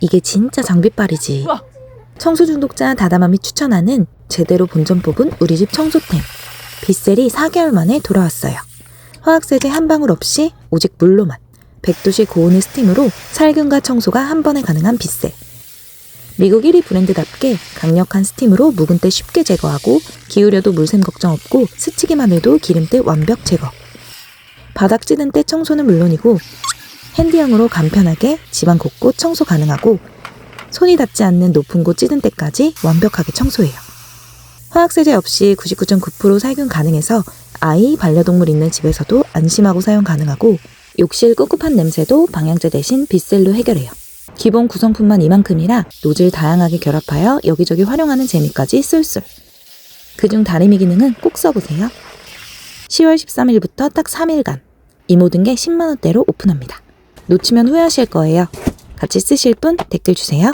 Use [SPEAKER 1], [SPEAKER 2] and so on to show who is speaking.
[SPEAKER 1] 이게 진짜 장비빨이지. 청소 중독자 다다맘이 추천하는 제대로 본전 뽑은 우리 집 청소템. 빗셀이 4개월 만에 돌아왔어요. 화학세제 한 방울 없이 오직 물로만 100도씨 고온의 스팀으로 살균과 청소가 한 번에 가능한 빗셀. 미국 1위 브랜드답게 강력한 스팀으로 묵은 때 쉽게 제거하고 기울여도 물샘 걱정 없고 스치기만 해도 기름때 완벽 제거. 바닥 찌든 때 청소는 물론이고 핸디형으로 간편하게 집안 곳곳 청소 가능하고 손이 닿지 않는 높은 곳 찌든 때까지 완벽하게 청소해요. 화학세제 없이 99.9% 살균 가능해서 아이, 반려동물 있는 집에서도 안심하고 사용 가능하고 욕실 꿉꿉한 냄새도 방향제 대신 빗셀로 해결해요. 기본 구성품만 이만큼이라 노즐 다양하게 결합하여 여기저기 활용하는 재미까지 쏠쏠. 그중 다리미 기능은 꼭 써보세요. 10월 13일부터 딱 3일간 이 모든 게 10만원대로 오픈합니다. 놓치면 후회하실 거예요. 같이 쓰실 분 댓글 주세요.